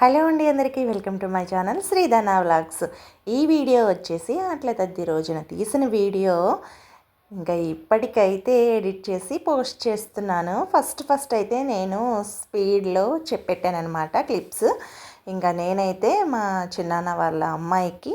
Hello అండి అందరికీ welcome to my channel Sridhana vlogs. ఈ వీడియో వచ్చేసి అట్ల తద్ది రోజున తీసిన వీడియో. ఇంకా ఇప్పటికైతే ఎడిట్ చేసి పోస్ట్ చేస్తున్నాను. ఫస్ట్ ఫస్ట్ అయితే నేను స్పీడ్లో చెప్పెట్టాను అనమాట క్లిప్స్. ఇంకా నేనైతే మా చిన్నాన్న వాళ్ళ అమ్మాయికి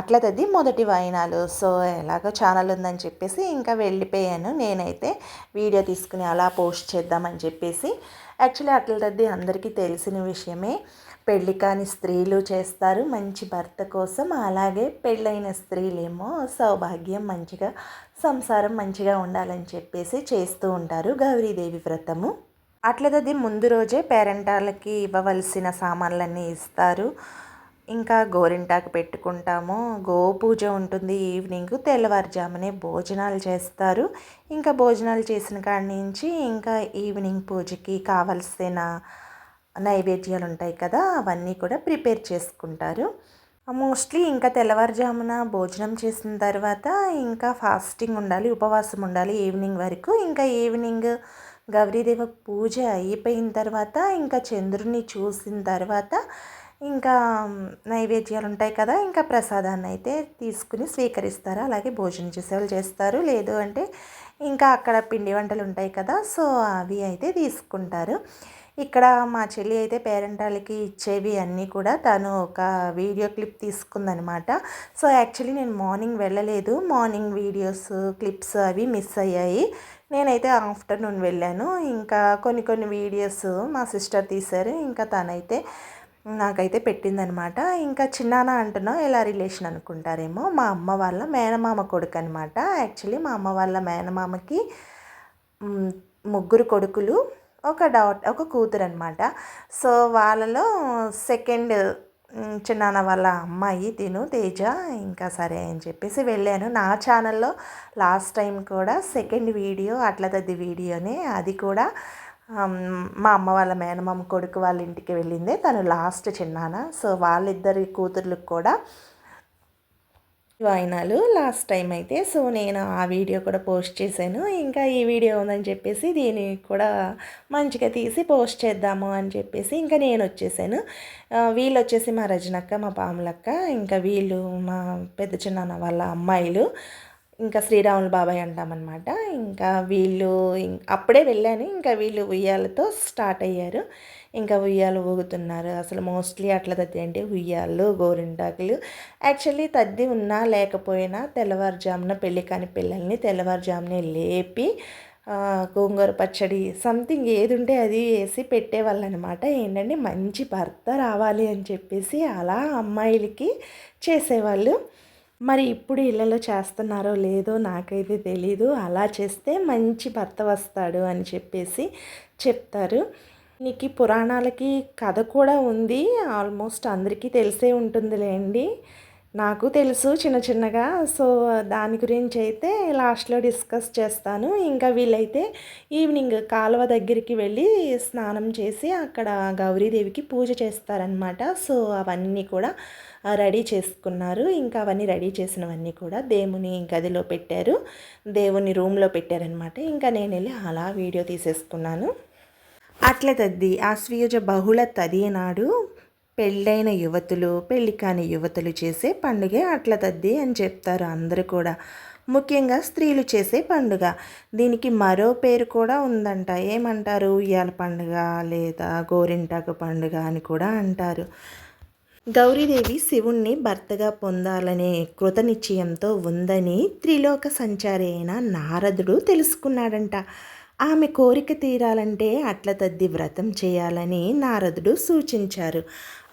అట్లా తద్ది మొదటి వాయినాలు. సో ఎలాగో ఛానల్ ఉందని చెప్పేసి ఇంకా వెళ్ళిపోయాను. నేనైతే వీడియో తీసుకుని అలా పోస్ట్ చేద్దామని చెప్పేసి యాక్చువల్లీ అట్ల తద్ది అందరికీ తెలిసిన విషయమే. పెళ్ళి కాని స్త్రీలు చేస్తారు. మంచి భర్త కోసం అలాగే పెళ్ళైన స్త్రీలేమో సౌభాగ్యం మంచిగా సంసారం మంచిగా ఉండాలని చెప్పేసి చేస్తూ ఉంటారు గౌరీదేవి వ్రతము. అట్లదది ముందు రోజే పేరెంటాలకి ఇవ్వవలసిన సామాన్లన్నీ ఇస్తారు. ఇంకా గోరింటాకు పెట్టుకుంటాము. గోపూజ ఉంటుంది ఈవినింగ్. తెల్లవారుజామునే భోజనాలు చేస్తారు. ఇంకా భోజనాలు చేసిన కాడి నుంచి ఇంకా ఈవినింగ్ పూజకి కావలసిన నైవేద్యాలు ఉంటాయి కదా అవన్నీ కూడా ప్రిపేర్ చేసుకుంటారు. మోస్ట్లీ ఇంకా తెల్లవారుజామున భోజనం చేసిన తర్వాత ఇంకా ఫాస్టింగ్ ఉండాలి ఉపవాసం ఉండాలి ఈవినింగ్ వరకు. ఇంకా ఈవినింగ్ గౌరీదేవ పూజ అయిపోయిన తర్వాత ఇంకా చంద్రుని చూసిన తర్వాత ఇంకా నైవేద్యాలు ఉంటాయి కదా ఇంకా ప్రసాదాన్ని అయితే తీసుకుని స్వీకరిస్తారు? అలాగే భోజనం చేసేవాళ్ళు చేస్తారు. లేదు అంటే ఇంకా అక్కడ పిండి వంటలు ఉంటాయి కదా సో అవి అయితే తీసుకుంటారు. ఇక్కడ మా చెల్లి అయితే పేరెంటాలకి ఇచ్చేవి అన్నీ కూడా తను ఒక వీడియో క్లిప్ తీసుకుందనమాట సో యాక్చువల్లీ నేను మార్నింగ్ వెళ్ళలేదు. మార్నింగ్ వీడియోస్ క్లిప్స్ అవి మిస్ అయ్యాయి. నేనైతే ఆఫ్టర్నూన్ వెళ్ళాను. ఇంకా కొన్ని కొన్ని వీడియోస్ మా సిస్టర్ తీశారు. ఇంకా తనైతే నాకైతే పెట్టిందనమాట. ఇంకా చిన్నాన అంటున్నావు ఎలా రిలేషన్ అనుకుంటారేమో? మా అమ్మ వాళ్ళ మేనమామ కొడుకు అనమాట యాక్చువల్లీ మా అమ్మ వాళ్ళ మేనమామకి ముగ్గురు కొడుకులు ఒక డాట్ ఒక కూతురు అనమాట సో వాళ్ళలో సెకండ్ చిన్నాన్న వాళ్ళ అమ్మాయి తిను తేజ ఇంకా సరే అని చెప్పేసి వెళ్ళాను. నా ఛానల్లో లాస్ట్ టైం కూడా సెకండ్ వీడియో అట్ల తద్ది వీడియోనే అది కూడా మా అమ్మ వాళ్ళ మేనమామ కొడుకు వాళ్ళ ఇంటికి వెళ్ళిందే. తను లాస్ట్ చిన్నాన. సో వాళ్ళిద్దరి కూతుర్లకు కూడా వాయినాలు లాస్ట్ టైం అయితే. సో నేను ఆ వీడియో కూడా పోస్ట్ చేశాను. ఇంకా ఈ వీడియో ఉందని చెప్పేసి దీన్ని కూడా మంచిగా తీసి పోస్ట్ చేద్దాము అని చెప్పేసి ఇంకా నేను వచ్చేసాను. వీళ్ళు వచ్చేసి మా రజనక్క మా పాములక్క ఇంకా వీళ్ళు మా పెద్ద చిన్నాన్న వాళ్ళ అమ్మాయిలు. ఇంకా శ్రీరాములు బాబాయ్ అంటామన్నమాట. ఇంకా వీళ్ళు అప్పుడే వెళ్ళాను. ఇంకా వీళ్ళు ఉయ్యాలతో స్టార్ట్ అయ్యారు. ఇంకా ఉయ్యాలు ఊగుతున్నారు. అసలు మోస్ట్లీ అట్లా తద్ది అంటే ఉయ్యాలు గోరింటాకులు. యాక్చువల్లీ తద్ది ఉన్నా లేకపోయినా తెల్లవారుజామున పెళ్ళి కాని పిల్లల్ని తెల్లవారుజామునే లేపి గోంగూర పచ్చడి సంథింగ్ ఏది ఉంటే అది వేసి పెట్టేవాళ్ళు అనమాట ఏంటంటే మంచి భర్త రావాలి అని చెప్పేసి అలా అమ్మాయిలకి చేసేవాళ్ళు. మరి ఇప్పుడు ఇళ్ళలో చేస్తున్నారో లేదో నాకైతే తెలీదు. అలా చేస్తే మంచి భర్త వస్తాడు అని చెప్పేసి చెప్తారు. నీకు పురాణాలకి కథ కూడా ఉంది. ఆల్మోస్ట్ అందరికీ తెలిసే ఉంటుందిలేండి. నాకు తెలుసు చిన్న చిన్నగా. సో దాని గురించి అయితే లాస్ట్లో డిస్కస్ చేస్తాను. ఇంకా వీళ్ళైతే ఈవినింగ్ కాలువ దగ్గరికి వెళ్ళి స్నానం చేసి అక్కడ గౌరీదేవికి పూజ చేస్తారనమాట సో అవన్నీ కూడా రెడీ చేసుకున్నారు. ఇంకా అవన్నీ రెడీ చేసినవన్నీ కూడా దేవుని గదిలో పెట్టారు. దేవుని రూమ్లో పెట్టారనమాట ఇంకా నేను వెళ్ళి అలా వీడియో తీసేసుకున్నాను. అట్లే తద్ది ఆశ్వయుజ బహుళ తది నాడు పెళ్ళైన యువతులు పెళ్ళి కాని యువతులు చేసే పండుగే అట్ల తద్ది అని చెప్తారు అందరూ కూడా. ముఖ్యంగా స్త్రీలు చేసే పండుగ. దీనికి మరో పేరు కూడా ఉందంట. ఏమంటారు? ఉయ్యాల పండుగ లేదా గోరింటాకు పండుగ అని కూడా అంటారు. గౌరీదేవి శివుణ్ణి భర్తగా పొందాలనే కృతనిశ్చయంతో ఉందని త్రిలోక సంచారి అయిన నారదుడు తెలుసుకున్నాడంట. ఆమె కోరిక తీరాలంటే అట్ల తద్ది వ్రతం చేయాలని నారదుడు సూచించారు.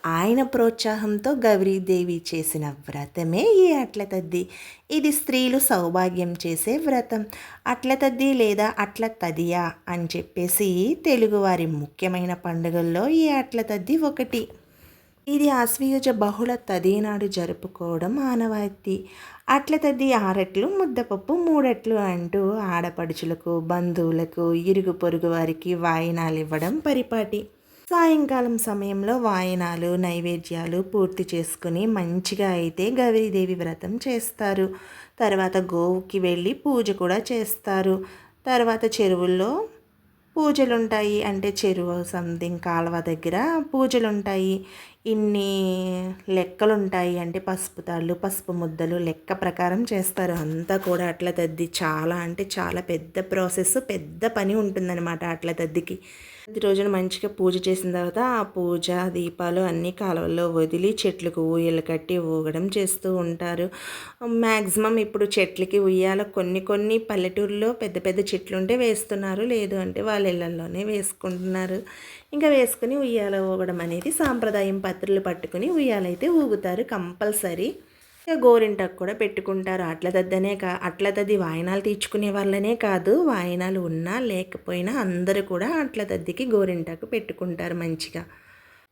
ఆయన ప్రోత్సాహంతో గౌరీదేవి చేసిన వ్రతమే ఈ అట్ల తద్ది. ఇది స్త్రీలు సౌభాగ్యం చేసే వ్రతం. అట్ల తద్ది లేదా అట్ల తదియా అని చెప్పేసి తెలుగువారి ముఖ్యమైన పండుగల్లో ఈ అట్ల తద్ది ఒకటి. ఇది ఆశ్వయుజ బహుళ తదీనాడు జరుపుకోవడం ఆనవాయితీ అట్ల తద్ది ఆరట్లు ముద్దపప్పు మూడట్లు అంటూ ఆడపడుచులకు బంధువులకు ఇరుగు పొరుగు వారికి వాయినాలు ఇవ్వడం పరిపాటి. సాయంకాలం సమయంలో వాయనాలు నైవేద్యాలు పూర్తి చేసుకుని మంచిగా అయితే గౌరీదేవి వ్రతం చేస్తారు. తర్వాత గోవుకి వెళ్ళి పూజ కూడా చేస్తారు. తర్వాత చెరువుల్లో పూజలు ఉంటాయి అంటే చెరువు సంథింగ్ కాలువ దగ్గర పూజలు ఉంటాయి ఇన్ని లెక్కలు ఉంటాయి అంటే పసుపు తాళ్ళు పసుపు ముద్దలు లెక్క ప్రకారం చేస్తారు. అంతా కూడా అట్ల తద్ది చాలా అంటే చాలా పెద్ద ప్రాసెస్ పెద్ద పని ఉంటుందన్నమాట అట్ల తద్దికి. ఈ రోజున మంచిగా పూజ చేసిన తర్వాత ఆ పూజ దీపాలు అన్నీ కాలువల్లో వదిలి చెట్లకు ఊయలు కట్టి ఊగడం చేస్తూ ఉంటారు. మ్యాక్సిమం ఇప్పుడు చెట్లకి ఉయ్యాల కొన్ని కొన్ని పల్లెటూరులో పెద్ద పెద్ద చెట్లు ఉంటే వేస్తున్నారు. లేదు అంటే వాళ్ళ ఇళ్ళల్లోనే వేసుకుంటున్నారు. ఇంకా వేసుకుని ఉయ్యాల ఊగడం అనేది సాంప్రదాయం పత్రులు పట్టుకుని ఉయ్యాలైతే ఊగుతారు కంపల్సరీ. గోరింటాకు కూడా పెట్టుకుంటారు. అట్ల దద్దనే కా అట్ల దద్ది వాయినాలు తీర్చుకునే వాళ్ళనే కాదు. వాయినాలు ఉన్నా లేకపోయినా అందరూ కూడా అట్ల దద్దికి గోరింటాకు పెట్టుకుంటారు మంచిగా.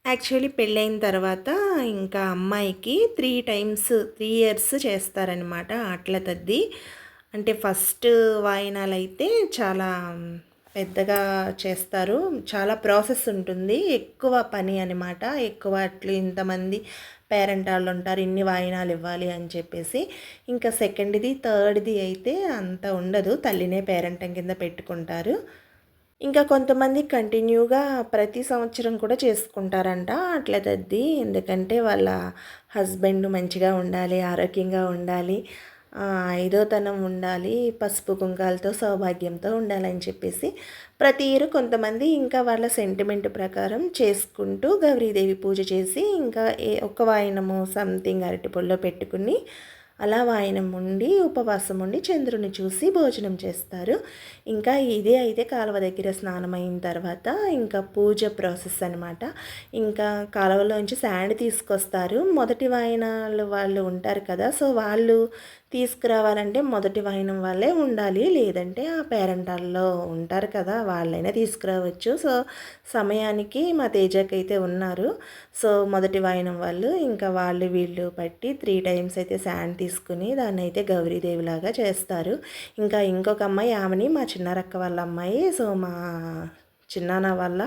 యాక్చువల్లీ పెళ్ళైన తర్వాత ఇంకా అమ్మాయికి త్రీ టైమ్స్ త్రీ ఇయర్స్ చేస్తారనమాట అట్ల తద్ది అంటే ఫస్ట్ వాయినాలు అయితే చాలా పెద్దగా చేస్తారు. చాలా ప్రాసెస్ ఉంటుంది. ఎక్కువ పని అనమాట ఎక్కువ అట్లు ఇంతమంది పేరెంట్ వాళ్ళు ఉంటారు. ఇన్ని వాయినాలు ఇవ్వాలి అని చెప్పేసి. ఇంకా సెకండ్ది థర్డ్ది అయితే అంత ఉండదు. తల్లినే పేరెంటం కింద పెట్టుకుంటారు. ఇంకా కొంతమంది కంటిన్యూగా ప్రతి సంవత్సరం కూడా చేసుకుంటారంట. అట్లా తద్ది. ఎందుకంటే వాళ్ళ హస్బెండ్ మంచిగా ఉండాలి ఆరోగ్యంగా ఉండాలి. ఐదోతనం ఉండాలి పసుపు కుంకాలతో సౌభాగ్యంతో ఉండాలని చెప్పేసి ప్రతి ఇయర్ కొంతమంది ఇంకా వాళ్ళ సెంటిమెంట్ ప్రకారం చేసుకుంటూ గౌరీదేవి పూజ చేసి ఇంకా ఏ ఒక వాయనము సంథింగ్ అరటిపొల్లో పెట్టుకుని అలా వాయనం ఉండి ఉపవాసం ఉండి చంద్రుని చూసి భోజనం చేస్తారు. ఇంకా ఇదే అయితే కాలువ దగ్గర స్నానం అయిన తర్వాత ఇంకా పూజ ప్రాసెస్ అనమాట ఇంకా కాలువలోంచి శాండ్ తీసుకొస్తారు. మొదటి వాయనాలు వాళ్ళు ఉంటారు కదా సో వాళ్ళు తీసుకురావాలంటే మొదటి వాయినం వాళ్ళే ఉండాలి. లేదంటే ఆ పేరెంటాల్లో ఉంటారు కదా వాళ్ళైనా తీసుకురావచ్చు. సో సమయానికి మా తేజకి అయితే ఉన్నారు. సో మొదటి వాయినం వాళ్ళు ఇంకా వాళ్ళు వీళ్ళు పట్టి త్రీ టైమ్స్ అయితే శాండ్ తీసుకుని దాన్ని అయితే గౌరీదేవిలాగా చేస్తారు. ఇంకా ఇంకొక అమ్మాయి ఆమెని మా చిన్నారక్క వాళ్ళ అమ్మాయి సో మా చిన్నాన్న వాళ్ళ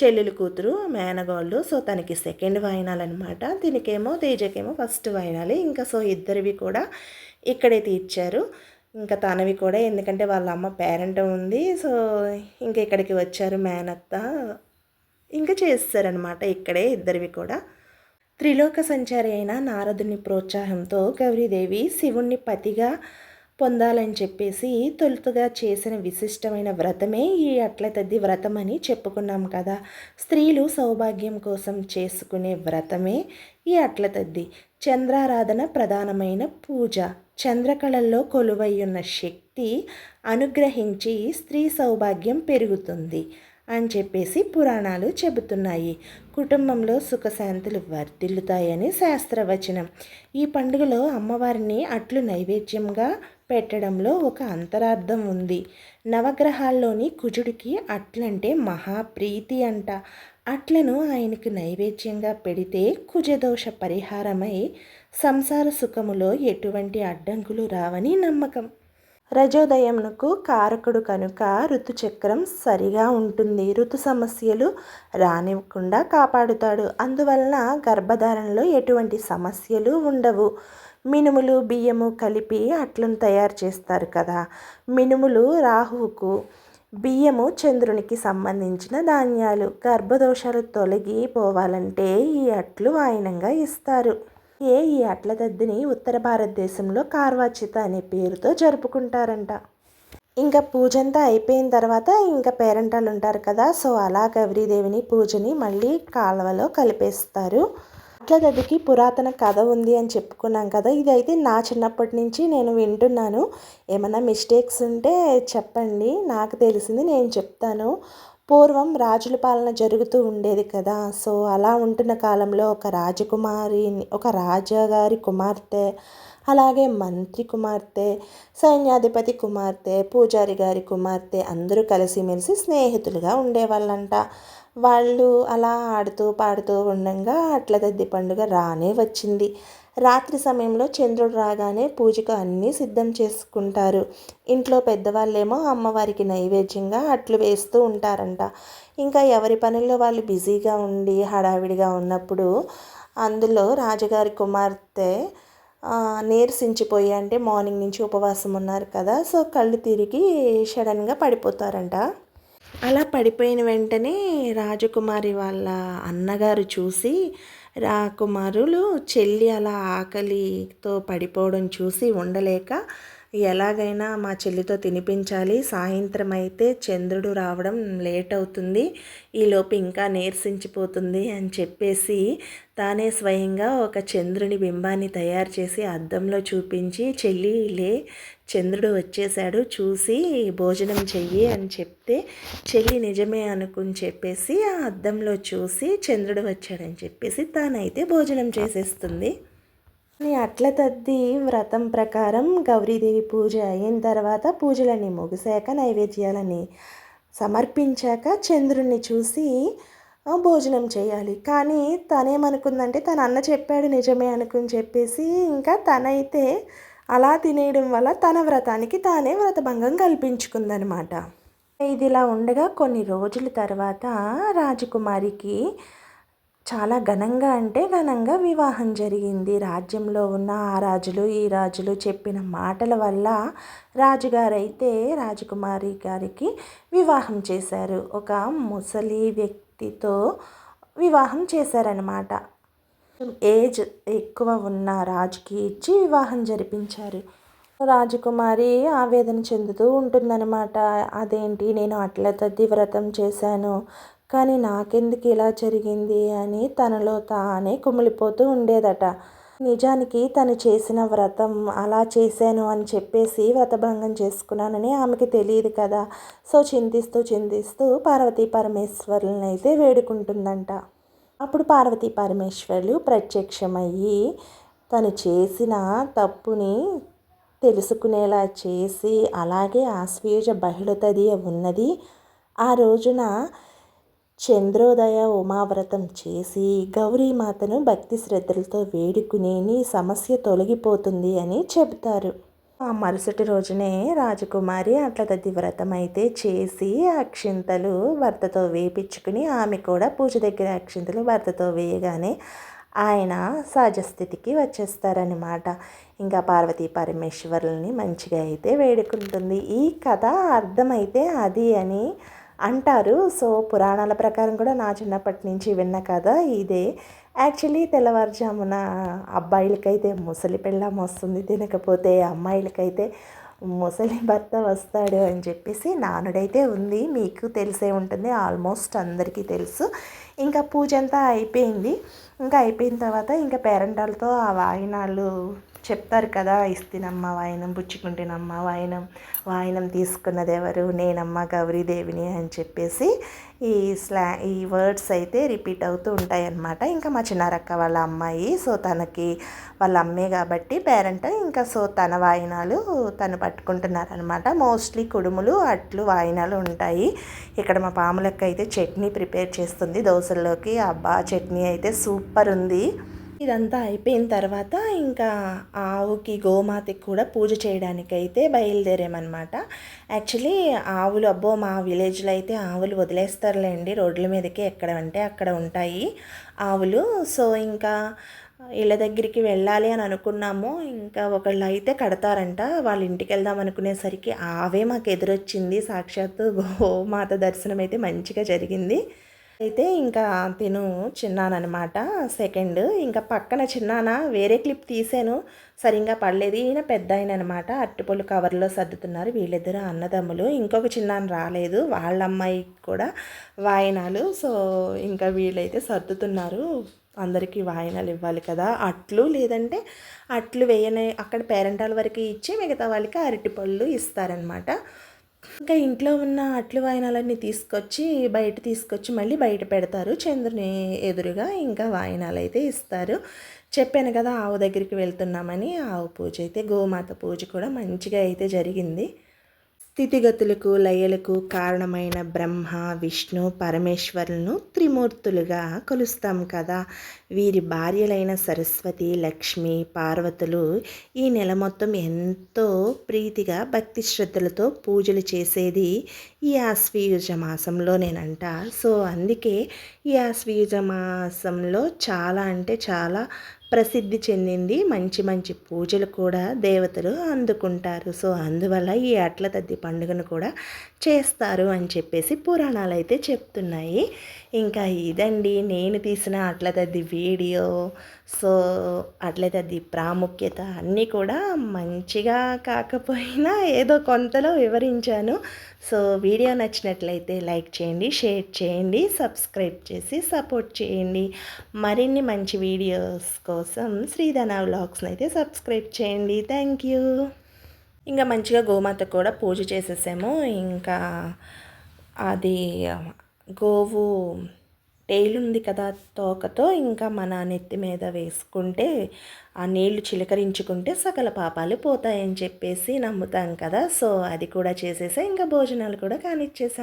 చెల్లెలు కూతురు మేనగోళ్ళు. సో తనకి సెకండ్ వాయినాలు అనమాట దీనికేమో తేజకేమో ఫస్ట్ వాయినాలి ఇంకా సో ఇద్దరివి కూడా ఇక్కడే తీర్చారు. ఇంకా తనవి కూడా ఎందుకంటే వాళ్ళ అమ్మ పేరెంట్ ఉంది. సో ఇంకా ఇక్కడికి వచ్చారు మేనత్త. ఇంకా చేస్తారనమాట ఇక్కడే ఇద్దరివి కూడా. త్రిలోక సంచారి అయిన నారదుని ప్రోత్సాహంతో గౌరీదేవి శివుణ్ణి పతిగా పొందాలని చెప్పేసి తొలుతుగా చేసిన విశిష్టమైన వ్రతమే ఈ అట్లతద్ది వ్రతం అని చెప్పుకున్నాం కదా. స్త్రీలు సౌభాగ్యం కోసం చేసుకునే వ్రతమే ఈ అట్లతద్ది. చంద్రారాధన ప్రధానమైన పూజ. చంద్రకళల్లో కొలువయ్యున్న శక్తి అనుగ్రహించి స్త్రీ సౌభాగ్యం పెరుగుతుంది అని చెప్పేసి పురాణాలు చెబుతున్నాయి. కుటుంబంలో సుఖశాంతులు వర్ధిల్లుతాయని శాస్త్రవచనం. ఈ పండుగలో అమ్మవారిని అట్లు నైవేద్యంగా పెట్టడంలో ఒక అంతరార్థం ఉంది. నవగ్రహాల్లోని కుజుడికి అట్లంటే మహాప్రీతి అంట. అట్లను ఆయనకు నైవేద్యంగా పెడితే కుజదోష పరిహారమై సంసార సుఖములో ఎటువంటి అడ్డంకులు రావని నమ్మకం. రజోదయంకు కారకుడు కనుక ఋతుచక్రం సరిగా ఉంటుంది. ఋతు సమస్యలు రానివ్వకుండా కాపాడుతాడు. అందువలన గర్భధారణలో ఎటువంటి సమస్యలు ఉండవు. మినుములు బియ్యము కలిపి అట్లను తయారు చేస్తారు కదా. మినుములు రాహువుకు బియ్యము చంద్రునికి సంబంధించిన ధాన్యాలు. గర్భదోషాలు తొలగిపోవాలంటే ఈ అట్లు వాయినంగా ఇస్తారు. ఏ ఈ అట్ల దద్దిని ఉత్తర భారతదేశంలో కార్వాచిత అనే పేరుతో జరుపుకుంటారంట. ఇంకా పూజంతా అయిపోయిన తర్వాత ఇంకా పేరెంటాలు ఉంటారు కదా సో అలా గౌరీదేవిని పూజని మళ్ళీ కాలువలో కలిపేస్తారు. అట్ల దద్దికి పురాతన కథ ఉంది అని చెప్పుకున్నాం కదా ఇదైతే నా చిన్నప్పటి నుంచి నేను వింటున్నాను. ఏమైనా మిస్టేక్స్ ఉంటే చెప్పండి నాకు తెలిసింది నేను చెప్తాను. పూర్వం రాజుల పాలన జరుగుతూ ఉండేది కదా. సో అలా ఉంటున్న కాలంలో ఒక రాజకుమారి ఒక రాజాగారి కుమార్తె అలాగే మంత్రి కుమార్తె సైన్యాధిపతి కుమార్తె పూజారి గారి కుమార్తె అందరూ కలిసిమెలిసి స్నేహితులుగా ఉండేవాళ్ళంట. వాళ్ళు అలా ఆడుతూ పాడుతూ ఉండగా అట్ల తద్ది పండుగ రానే వచ్చింది. రాత్రి సమయంలో చంద్రుడు రాగానే పూజకు అన్నీ సిద్ధం చేసుకుంటారు. ఇంట్లో పెద్దవాళ్ళేమో అమ్మవారికి నైవేద్యంగా అట్లు వేస్తూ ఉంటారంట. ఇంకా ఎవరి పనుల్లో వాళ్ళు బిజీగా ఉండి హడావిడిగా ఉన్నప్పుడు అందులో రాజుగారి కుమార్తె నీరసించిపోయి అంటే మార్నింగ్ నుంచి ఉపవాసం ఉన్నారు కదా సో కళ్ళు తిరిగి సడన్గా పడిపోతారంట. అలా పడిపోయిన వెంటనే రాజకుమారి వాళ్ళ అన్నగారు చూసి రాకుమారులు చెల్లి అలా ఆకలితో పడిపోవడం చూసి ఉండలేక ఎలాగైనా మా చెల్లితో తినిపించాలి. సాయంత్రం అయితే చంద్రుడు రావడం లేట్ అవుతుంది ఈలోపు ఇంకా నీరసించిపోతుంది అని చెప్పేసి తానే స్వయంగా ఒక చంద్రుని బింబాన్ని తయారు చేసి అద్దంలో చూపించి చెల్లి లే చంద్రుడు వచ్చేసాడు చూసి భోజనం చెయ్యి అని చెప్తే చెల్లి నిజమే అనుకుని చెప్పేసి ఆ అద్దంలో చూసి చంద్రుడు వచ్చాడని చెప్పేసి తానైతే భోజనం చేసేస్తుంది. అట్ల తద్ది వ్రతం ప్రకారం గౌరీదేవి పూజ అయిన తర్వాత పూజలన్నీ ముగిశాక నైవేద్యాలని సమర్పించాక చంద్రుణ్ణి చూసి భోజనం చేయాలి. కానీ తనేమనుకుందంటే తన అన్న చెప్పాడు నిజమే అనుకుని చెప్పేసి ఇంకా తనైతే అలా తినేయడం వల్ల తన వ్రతానికి తానే వ్రతభంగం కల్పించుకుందనమాట. ఇదిలా ఉండగా కొన్ని రోజుల తర్వాత రాజకుమారికి చాలా ఘనంగా అంటే ఘనంగా వివాహం జరిగింది. రాజ్యంలో ఉన్న ఆ రాజులు ఈ రాజులు చెప్పిన మాటల వల్ల రాజుగారైతే రాజకుమారి గారికి వివాహం చేశారు. ఒక ముసలి వ్యక్తితో వివాహం చేశారనమాట ఏజ్ ఎక్కువ ఉన్న రాజుకి ఇచ్చి వివాహం జరిపించారు. రాజకుమారి ఆవేదన చెందుతూ ఉంటుందన్నమాట. అదేంటి? నేను అట్ల తద్ది వ్రతం చేశాను. కానీ నాకెందుకు ఇలా జరిగింది అని తనలో తానే కుమిలిపోతూ ఉండేదట. నిజానికి తను చేసిన వ్రతం అలా చేశాను అని చెప్పేసి వ్రతభంగం చేసుకున్నానని ఆమెకి తెలియదు కదా. సో చింతిస్తూ చింతిస్తూ పార్వతీ పరమేశ్వరులను అయితే వేడుకుంటుందంట. అప్పుడు పార్వతీ పరమేశ్వరులు ప్రత్యక్షమయ్యి తను చేసిన తప్పుని తెలుసుకునేలా చేసి అలాగే ఆశ్వీజ బహిళతది ఉన్నది. ఆ రోజున చంద్రోదయ ఉమావ్రతం చేసి గౌరీమాతను భక్తి శ్రద్ధలతో వేడుకుని నీ సమస్య తొలగిపోతుంది అని చెబుతారు. ఆ మరుసటి రోజునే రాజకుమారి అట్ల వ్రతం అయితే చేసి అక్షింతలు భర్తతో వేపించుకుని ఆమె కూడా పూజ దగ్గర అక్షింతలు భర్తతో వేయగానే ఆయన సహజస్థితికి వచ్చేస్తారనమాట ఇంకా పార్వతీ పరమేశ్వరుల్ని మంచిగా అయితే వేడుకుంటుంది. ఈ కథ అర్థమైతే అది అని అంటారు. సో పురాణాల ప్రకారం కూడా నా చిన్నప్పటి నుంచి విన్న కథ ఇదే. యాక్చువల్లీ తెల్లవారుజామున అబ్బాయిలకైతే ముసలి పెళ్ళం వస్తుంది తినకపోతే అమ్మాయిలకైతే ముసలి భర్త వస్తాడు అని చెప్పేసి నానుడైతే ఉంది. మీకు తెలిసే ఉంటుంది. ఆల్మోస్ట్ అందరికీ తెలుసు. ఇంకా పూజ అంతా అయిపోయింది. ఇంకా అయిపోయిన తర్వాత ఇంకా పేరెంటాలతో ఆ వాయినాలు చెప్తారు కదా ఇస్తినమ్మ వాయనం పుచ్చుకుంటేనమ్మ వాయనం వాయనం తీసుకున్నది ఎవరు? నేనమ్మ గౌరీదేవిని అని చెప్పేసి ఈ స్లా ఈ వర్డ్స్ అయితే రిపీట్ అవుతూ ఉంటాయి అన్నమాట ఇంకా మా చిన్నారక్క వాళ్ళ అమ్మాయి సో తనకి వాళ్ళ అమ్మే కాబట్టి పేరెంట్ ఇంకా సో తన వాయినాలు తను పట్టుకుంటున్నారనమాట మోస్ట్లీ కుడుములు అట్లు వాయినాలు ఉంటాయి. ఇక్కడ మా పాములక్క అయితే చట్నీ ప్రిపేర్ చేస్తుంది దోశల్లోకి. అబ్బా చట్నీ అయితే సూపర్ ఉంది. ఇదంతా అయిపోయిన తర్వాత ఇంకా ఆవుకి గోమాతకి కూడా పూజ చేయడానికి అయితే బయలుదేరామన్నమాట. యాక్చువల్లీ ఆవులు అబ్బో మా విలేజ్లో అయితే ఆవులు వదిలేస్తారులేండి. రోడ్ల మీదకి ఎక్కడ అంటే అక్కడ ఉంటాయి ఆవులు. సో ఇంకా ఇళ్ళ దగ్గరికి వెళ్ళాలి అని అనుకున్నాము. ఇంకా ఒకళ్ళు అయితే కడతారంట. వాళ్ళ ఇంటికి వెళ్దాం అనుకునేసరికి ఆవే మాకు ఎదురొచ్చింది. సాక్షాత్తు గోమాత దర్శనం అయితే మంచిగా జరిగింది. అయితే ఇంకా తిను చిన్నానమాట సెకండ్ ఇంకా పక్కన చిన్నాన వేరే క్లిప్ తీసాను. సరిగ్గా పడలేదు. ఈయన పెద్ద ఆయన అనమాట అట్టుపళ్ళు కవర్లో సర్దుతున్నారు. వీళ్ళిద్దరు అన్నదమ్ములు. ఇంకొక చిన్నాన రాలేదు. వాళ్ళ అమ్మాయి కూడా వాయనాలు. సో ఇంకా వీళ్ళైతే సర్దుతున్నారు. అందరికీ వాయనాలు ఇవ్వాలి కదా. అట్లు లేదంటే అట్లు వేయనే అక్కడ పేరెంటాల వరకు ఇచ్చి మిగతా వాళ్ళకి అరటిపళ్ళు ఇస్తారనమాట ఇంకా ఇంట్లో ఉన్న అట్లు వాయినాలన్నీ తీసుకొచ్చి బయట తీసుకొచ్చి మళ్ళీ బయట పెడతారు. చంద్రుని ఎదురుగా ఇంకా వాయినాలు అయితే ఇస్తారు. చెప్పాను కదా ఆవు దగ్గరికి వెళ్తున్నామని. ఆవు పూజ అయితే గోమాత పూజ కూడా మంచిగా అయితే జరిగింది. స్థితిగతులకు లయలకు కారణమైన బ్రహ్మ విష్ణు పరమేశ్వరులను త్రిమూర్తులుగా కొలుస్తాం కదా. వీరి భార్యలైన సరస్వతి లక్ష్మి పార్వతులు ఈ నెల మొత్తం ఎంతో ప్రీతిగా భక్తి శ్రద్ధలతో పూజలు చేసేది ఈ ఆశ్వీయుజ మాసంలోనేనంట సో అందుకే ఈ ఆశ్వీయుజ మాసంలో చాలా అంటే చాలా ప్రసిద్ధి చెందింది. మంచి మంచి పూజలు కూడా దేవతలు అందుకుంటారు. సో అందువల్ల ఈ అట్ల తద్ది పండుగను కూడా చేస్తారు అని చెప్పేసి పురాణాలు అయితే చెప్తున్నాయి. ఇంకా ఇదండి. నేను తీసిన అట్ల వీడియో. సో అట్ల ప్రాముఖ్యత అన్నీ కూడా మంచిగా కాకపోయినా ఏదో కొంతలో వివరించాను. సో వీడియో నచ్చినట్లయితే లైక్ చేయండి షేర్ చేయండి సబ్స్క్రైబ్ చేసి సపోర్ట్ చేయండి. మరిన్ని మంచి వీడియోస్ కోసం శ్రీధన వ్లాగ్స్ని అయితే సబ్స్క్రైబ్ చేయండి. Thank you. ఇంకా మంచిగా గోమాత కూడా పూజ చేసేసాము. ఇంకా అది గోవు టైల్ ఉంది కదా తోకతో ఇంకా మన నెత్తి మీద వేసుకుంటే ఆ నీళ్ళు చిలకరించుకుంటే సకల పాపాలు పోతాయని చెప్పేసి నమ్ముతాం కదా. సో అది కూడా చేసేసా ఇంకా భోజనాలు కూడా కానిచ్చేసాం.